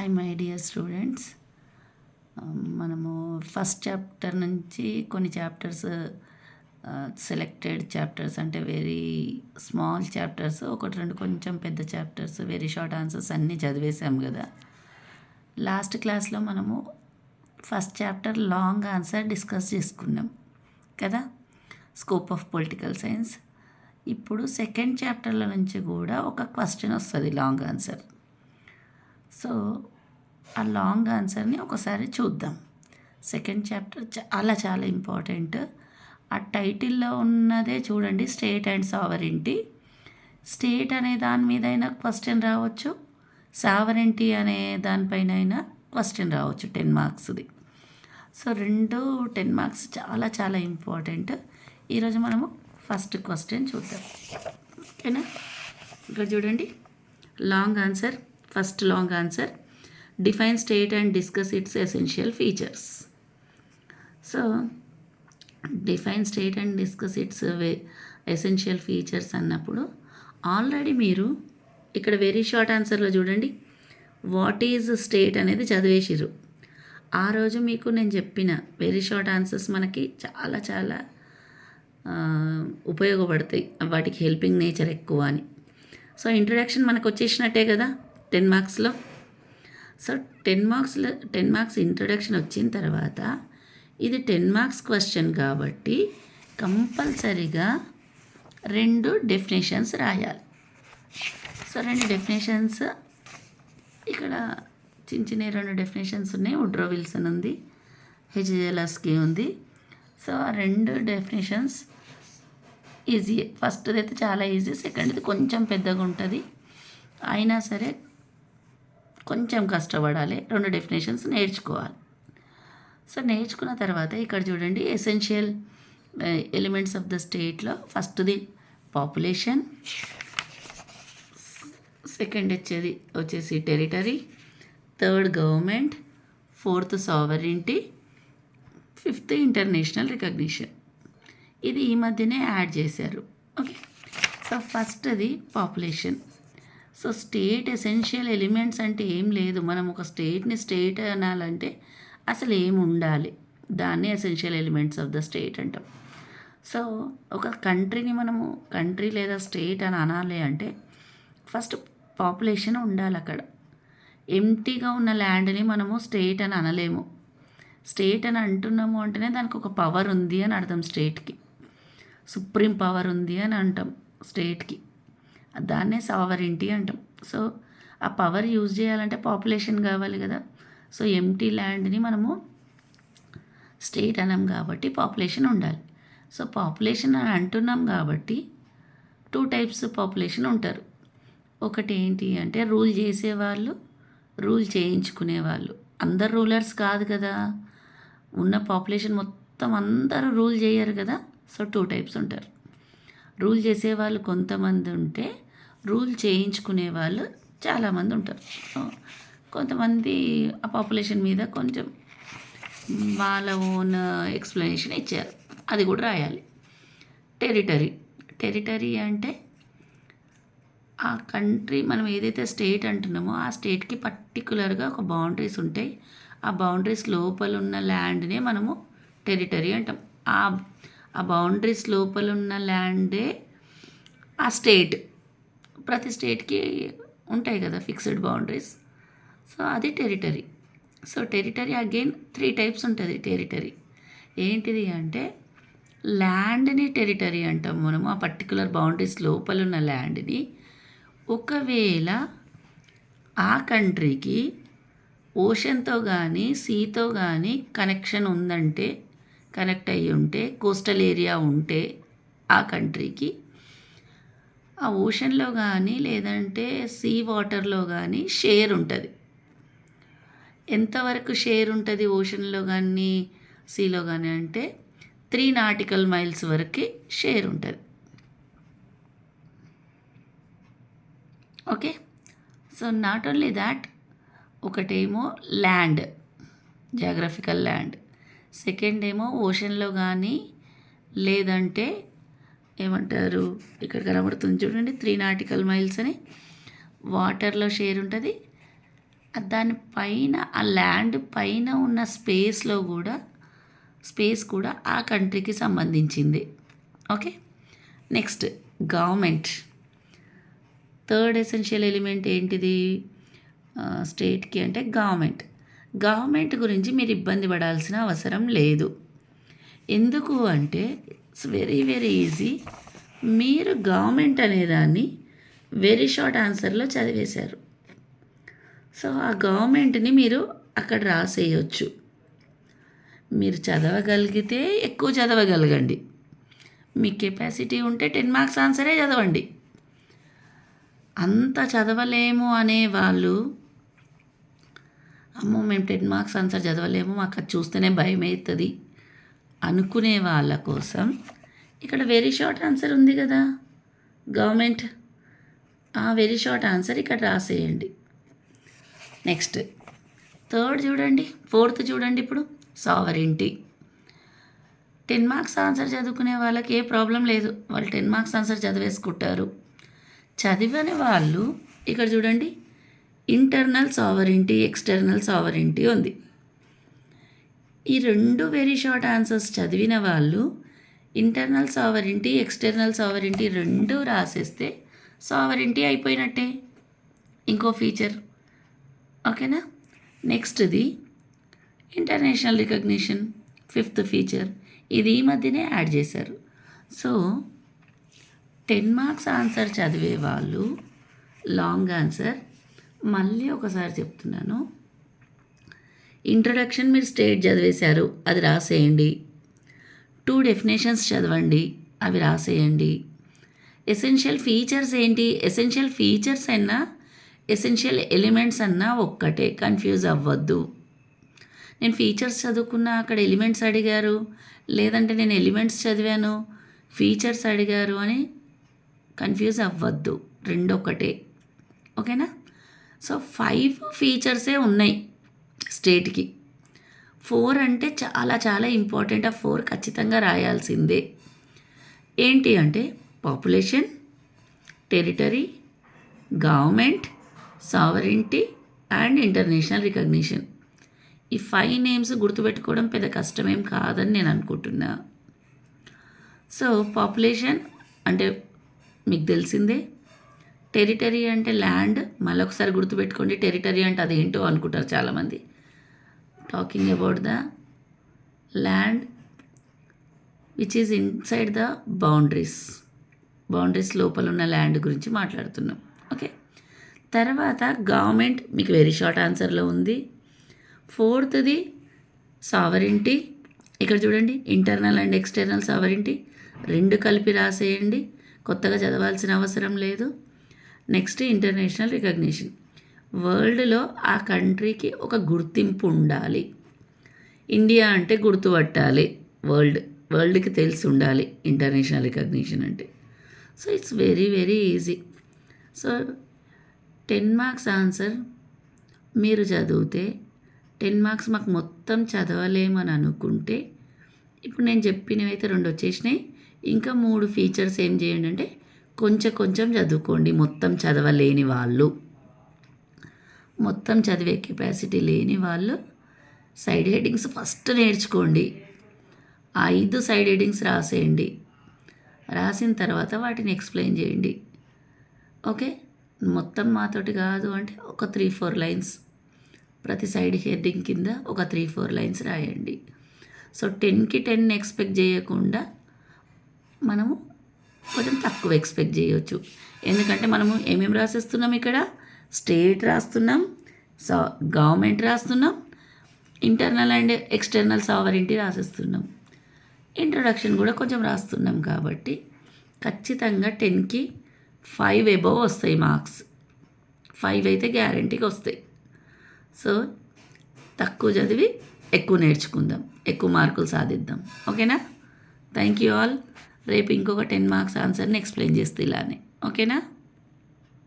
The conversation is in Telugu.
హాయ్ మై డియర్ స్టూడెంట్స్ మనము ఫస్ట్ చాప్టర్ నుంచి కొన్ని చాప్టర్స్ సెలెక్టెడ్ చాప్టర్స్ అంటే వెరీ స్మాల్ చాప్టర్స్ ఒకటి రెండు కొంచెం పెద్ద చాప్టర్స్ వెరీ షార్ట్ ఆన్సర్స్ అన్నీ చదివేశాం కదా. లాస్ట్ క్లాస్లో మనము first chapter long answer discuss చేసుకున్నాం కదా. స్కోప్ ఆఫ్ పొలిటికల్ సైన్స్ ఇప్పుడు సెకండ్ చాప్టర్ల నుంచి కూడా ఒక క్వశ్చన్ వస్తుంది లాంగ్ ఆన్సర్ సో ఆ లాంగ్ ఆన్సర్ని ఒకసారి చూద్దాం. సెకండ్ చాప్టర్ చాలా చాలా ఇంపార్టెంట్. ఆ టైటిల్లో ఉన్నదే చూడండి స్టేట్ అండ్ సావరింటీ. స్టేట్ అనే దాని మీద అయినా క్వశ్చన్ రావచ్చు. సావరింటీ అనే దానిపైన అయినా క్వశ్చన్ రావచ్చు టెన్ మార్క్స్ది. సో రెండు టెన్ మార్క్స్ చాలా చాలా ఇంపార్టెంట్. ఈరోజు మనము ఫస్ట్ క్వశ్చన్ చూద్దాం. ఓకేనా? ఇక్కడ చూడండి. Long answer first long answer. Define state and discuss its essential features so define state and discuss its essential features అన్నప్పుడు ఆల్రెడీ మీరు ఇక్కడ వెరీ షార్ట్ ఆన్సర్లో చూడండి. వాట్ ఈజ్ స్టేట్ అనేది చదివేసిర్రు. ఆ రోజు మీకు నేను చెప్పిన వెరీ షార్ట్ ఆన్సర్స్ మనకి చాలా చాలా ఉపయోగపడతాయి. వాటికి హెల్పింగ్ నేచర్ ఎక్కువ అని. సో ఇంట్రడక్షన్ మనకు వచ్చేసినట్టే కదా టెన్ మార్క్స్లో సో టెన్ మార్క్స్లో టెన్ మార్క్స్ ఇంట్రొడక్షన్ వచ్చిన తర్వాత ఇది టెన్ మార్క్స్ క్వశ్చన్ కాబట్టి కంపల్సరీగా రెండు డెఫినేషన్స్ రాయాలి. సో రెండు డెఫినేషన్స్ ఇక్కడ చిన్న చిన్న రెండు డెఫినేషన్స్ ఉన్నాయి. ఉడ్రో విల్సన్ ఉంది హెచ్జెలస్కి ఉంది. సో ఆ రెండు డెఫినేషన్స్ ఈజీ ఫస్ట్ది అయితే చాలా ఈజీ సెకండ్ది కొంచెం పెద్దగా ఉంటుంది. అయినా సరే కొంచెం కష్టపడాలి. రెండు డెఫినేషన్స్ నేర్చుకోవాలి. సో నేర్చుకున్న తర్వాత ఇక్కడ చూడండి ఎసెన్షియల్ ఎలిమెంట్స్ ఆఫ్ ద స్టేట్లో ఫస్ట్ది పాపులేషన్ సెకండ్ వచ్చేది వచ్చేసి territory third government fourth sovereignty fifth international recognition ఇది ఈ మధ్యనే యాడ్ చేశారు. ఓకే సో ఫస్ట్ది population so state essential elements అంటే ఏం లేదు. మనం ఒక స్టేట్ని స్టేట్ అనాలంటే అసలు ఏం ఉండాలి? దాన్ని essential elements of the state అంటాం. సో ఒక కంట్రీని మనము కంట్రీ లేదా స్టేట్ అని అనాలి అంటే ఫస్ట్ పాపులేషన్ ఉండాలి అక్కడ. ఎంటీగా ఉన్న ల్యాండ్ని మనము స్టేట్ అని అనలేము. స్టేట్ అని అంటున్నాము అంటేనే దానికి ఒక పవర్ ఉంది అని అర్థం స్టేట్కి. సుప్రీం పవర్ ఉంది అని అంటాం స్టేట్కి. దాన్నే సావరింటీ అంటాం. సో ఆ పవర్ యూజ్ చేయాలంటే పాపులేషన్ కావాలి కదా. సో ఎంటీ ల్యాండ్ని మనము స్టేట్ అనం కాబట్టి పాపులేషన్ ఉండాలి. సో పాపులేషన్ అని అంటున్నాం కాబట్టి టూ టైప్స్ పాపులేషన్ ఉంటారు. ఒకటి ఏంటి అంటే రూల్ చేసేవాళ్ళు రూల్ చేయించుకునే వాళ్ళు అందరు రూలర్స్ కాదు కదా. ఉన్న పాపులేషన్ మొత్తం అందరూ రూల్ చేయరు కదా. సో టూ టైప్స్ ఉంటారు. రూల్ చేసేవాళ్ళు కొంతమంది ఉంటే రూల్ చేయించుకునే వాళ్ళు చాలామంది ఉంటారు. కొంతమంది ఆ పాపులేషన్ మీద కొంచెం వాళ్ళ ఓన్ ఎక్స్ప్లెనేషన్ ఇచ్చారు. అది కూడా రాయాలి. టెరిటరీ. టెరిటరీ అంటే ఆ కంట్రీ మనం ఏదైతే స్టేట్ అంటున్నామో ఆ స్టేట్కి పర్టికులర్గా ఒక బౌండరీస్ ఉంటాయి. ఆ బౌండరీస్ లోపల ఉన్న ల్యాండ్నే మనము టెరిటరీ అంటాం. ఆ ఆ బౌండరీస్ లోపల ఉన్న ల్యాండే ఆ స్టేట్ ప్రతి స్టేట్కి ఉంటాయి కదా ఫిక్స్డ్ బౌండరీస్ సో అది territory so territory again three types ఉంటుంది టెరిటరీ ఏంటిది అంటే ల్యాండ్ని టెరిటరీ అంటాం మనము ఆ పర్టికులర్ బౌండరీస్ లోపల ఉన్న ల్యాండ్ని ఒకవేళ ఆ కంట్రీకి ఓషన్తో కానీ సీతో కానీ కనెక్షన్ ఉందంటే కనెక్ట్ అయ్యి ఉంటే కోస్టల్ ఏరియా ఉంటే ఆ కంట్రీకి. ఆ ఓషన్లో కానీ లేదంటే సీ వాటర్లో కానీ షేర్ ఉంటుంది. ఎంతవరకు షేర్ ఉంటుంది ఓషన్లో కానీ సీలో కానీ అంటే త్రీ నాటికల్ మైల్స్ వరకు షేర్ ఉంటుంది. Okay? So not only that ఒకటేమో ల్యాండ్ జాగ్రఫికల్ ల్యాండ్. సెకండ్ ఏమో ఓషన్లో కానీ లేదంటే ఏమంటారు ఇక్కడ కనబడుతుంది చూడండి త్రీ నాటికల్ మైల్స్ అని. వాటర్లో షేర్ ఉంటుంది. దాని పైన ఆ ల్యాండ్ పైన ఉన్న స్పేస్లో కూడా స్పేస్ కూడా ఆ కంట్రీకి సంబంధించింది. Okay? Next government. Third essential element ఏంటిది? స్టేట్కి అంటే గవర్నమెంట్. గవర్నమెంట్ గురించి మీరు ఇబ్బంది పడాల్సిన అవసరం లేదు. ఎందుకు అంటే ఇట్స్ వెరీ వెరీ ఈజీ మీరు గవర్నమెంట్ అనేదాన్ని వెరీ షార్ట్ ఆన్సర్లో చదివేశారు. సో ఆ గవర్నమెంట్ని మీరు అక్కడ రాసేయచ్చు. మీరు చదవగలిగితే ఎక్కువ చదవగలగండి. మీ కెపాసిటీ ఉంటే టెన్ మార్క్స్ ఆన్సరే చదవండి. అంత చదవలేము అనే వాళ్ళు అమ్మో మేము టెన్ మార్క్స్ ఆన్సర్ చదవలేము మాకు అది చూస్తేనే భయం అవుతుంది అనుకునే వాళ్ళ కోసం. ఇక్కడ వెరీ షార్ట్ ఆన్సర్ ఉంది కదా. గవర్నమెంట్ ఆ వెరీ షార్ట్ ఆన్సర్ ఇక్కడ రాసేయండి. నెక్స్ట్ థర్డ్ చూడండి ఫోర్త్ చూడండి ఇప్పుడు. సావరింటీ టెన్ మార్క్స్ ఆన్సర్ చదువుకునే వాళ్ళకి ఏ ప్రాబ్లం లేదు. వాళ్ళు టెన్ మార్క్స్ ఆన్సర్ చదివేసుకుంటారు. చదివని వాళ్ళు ఇక్కడ చూడండి ఇంటర్నల్ సావరింటీ ఎక్స్టర్నల్ సావరింటీ ఉంది. ఈ రెండు వెరీ షార్ట్ ఆన్సర్స్ చదివిన వాళ్ళు ఇంటర్నల్ సావరింటీ ఎక్స్టర్నల్ సావరింటీ రెండు రాసేస్తే సావరింటీ అయిపోయినట్టే. ఇంకో ఫీచర్ ఓకేనా? నెక్స్ట్ది ఇంటర్నేషనల్ రికగ్నిషన్ ఫిఫ్త్ ఫీచర్ ఇది ఈ మధ్యనే యాడ్ చేశారు. సో టెన్ మార్క్స్ ఆన్సర్ చదివే వాళ్ళు లాంగ్ ఆన్సర్ మళ్ళీ ఒకసారి చెప్తున్నాను. ఇంట్రడక్షన్ మీరు స్టేట్ చదివేశారు అది రాసేయండి. టూ డెఫినేషన్స్ చదవండి అవి రాసేయండి. ఎసెన్షియల్ ఫీచర్స్ ఏంటి? ఎసెన్షియల్ ఫీచర్స్ అన్నా ఎసెన్షియల్ ఎలిమెంట్స్ అన్నా ఒక్కటే కన్ఫ్యూజ్ అవ్వద్దు. నేను ఫీచర్స్ చదువుకున్నా అక్కడ ఎలిమెంట్స్ అడిగారు లేదంటే నేను ఎలిమెంట్స్ చదివాను ఫీచర్స్ అడిగారు అని కన్ఫ్యూజ్ అవ్వద్దు రెండొక్కటే. ఓకేనా సో ఫైవ్ ఫీచర్సే ఉన్నాయి స్టేట్కి. ఫోర్ అంటే చాలా చాలా ఇంపార్టెంట్ ఆ ఫోర్ ఖచ్చితంగా రాయాల్సిందే. ఏంటి అంటే population territory government sovereignty and international recognition. ఈ ఫైవ్ నేమ్స్ గుర్తుపెట్టుకోవడం పెద్ద కష్టమేం కాదని నేను అనుకుంటున్నా. సో పాపులేషన్ అంటే మీకు తెలిసిందే టెరిటరీ అంటే ల్యాండ్ మళ్ళీ ఒకసారి గుర్తుపెట్టుకోండి టెరిటరీ అంటే అదేంటో అనుకుంటారు చాలామంది. Talking about the land which is inside the boundaries boundaries లోపల ఉన్న ల్యాండ్ గురించి మాట్లాడుతున్నాం. ఓకే తర్వాత గవర్నమెంట్ మీకు వెరీ షార్ట్ ఆన్సర్లో ఉంది. ఫోర్త్ది సావరింటీ ఇక్కడ చూడండి ఇంటర్నల్ అండ్ ఎక్స్టర్నల్ సావరింటీ రెండు కలిపి రాసేయండి. కొత్తగా చదవాల్సిన అవసరం లేదు. నెక్స్ట్ ఇంటర్నేషనల్ రికగ్నిషన్ వరల్డ్లో ఆ కంట్రీకి ఒక గుర్తింపు ఉండాలి. ఇండియా అంటే గుర్తుపట్టాలి. వరల్డ్ వరల్డ్కి తెలిసి ఉండాలి ఇంటర్నేషనల్ రికగ్నిషన్ అంటే. So it's very very easy so ten marks answer మీరు చదివితే టెన్ మార్క్స్ మాకు మొత్తం చదవలేమని అనుకుంటే ఇప్పుడు నేను చెప్పినవి అయితే రెండు వచ్చేసినాయి. ఇంకా మూడు ఫీచర్స్ ఏం చేయండి అంటే కొంచెం కొంచెం చదువుకోండి. మొత్తం చదవలేని వాళ్ళు. మొత్తం చదివే కెపాసిటీ లేని వాళ్ళు సైడ్ హెడ్డింగ్స్ ఫస్ట్ నేర్చుకోండి. ఐదు సైడ్ హెడ్డింగ్స్ రాసేయండి. రాసిన తర్వాత వాటిని ఎక్స్ప్లెయిన్ చేయండి. ఓకే? మొత్తం మాతోటి కాదు అంటే ఒక త్రీ ఫోర్ లైన్స్ ప్రతి సైడ్ హెడ్డింగ్ కింద ఒక త్రీ ఫోర్ లైన్స్ రాయండి. సో టెన్కి టెన్ ఎక్స్పెక్ట్ చేయకుండా మనము కొంచెం తక్కువ ఎక్స్పెక్ట్ చేయొచ్చు. ఎందుకంటే మనము ఏమేమి రాసేస్తున్నాం ఇక్కడ? స్టేట్ రాస్తున్నాం సా గవర్నమెంట్ రాస్తున్నాం ఇంటర్నల్ అండ్ ఎక్స్టర్నల్ సావరింటీ రాసేస్తున్నాం. ఇంట్రొడక్షన్ కూడా కొంచెం రాస్తున్నాం కాబట్టి ఖచ్చితంగా టెన్కి ఫైవ్ ఎబవ్ వస్తాయి మార్క్స్. ఫైవ్ అయితే గ్యారంటీకి వస్తాయి. సో తక్కువ చదివి ఎక్కువ నేర్చుకుందాం. ఎక్కువ మార్కులు సాధిద్దాం. ఓకేనా? Thank you all. రేపు ఇంకొక టెన్ మార్క్స్ ఆన్సర్ని ఎక్స్ప్లెయిన్ చేస్తే ఇలానే. ఓకేనా?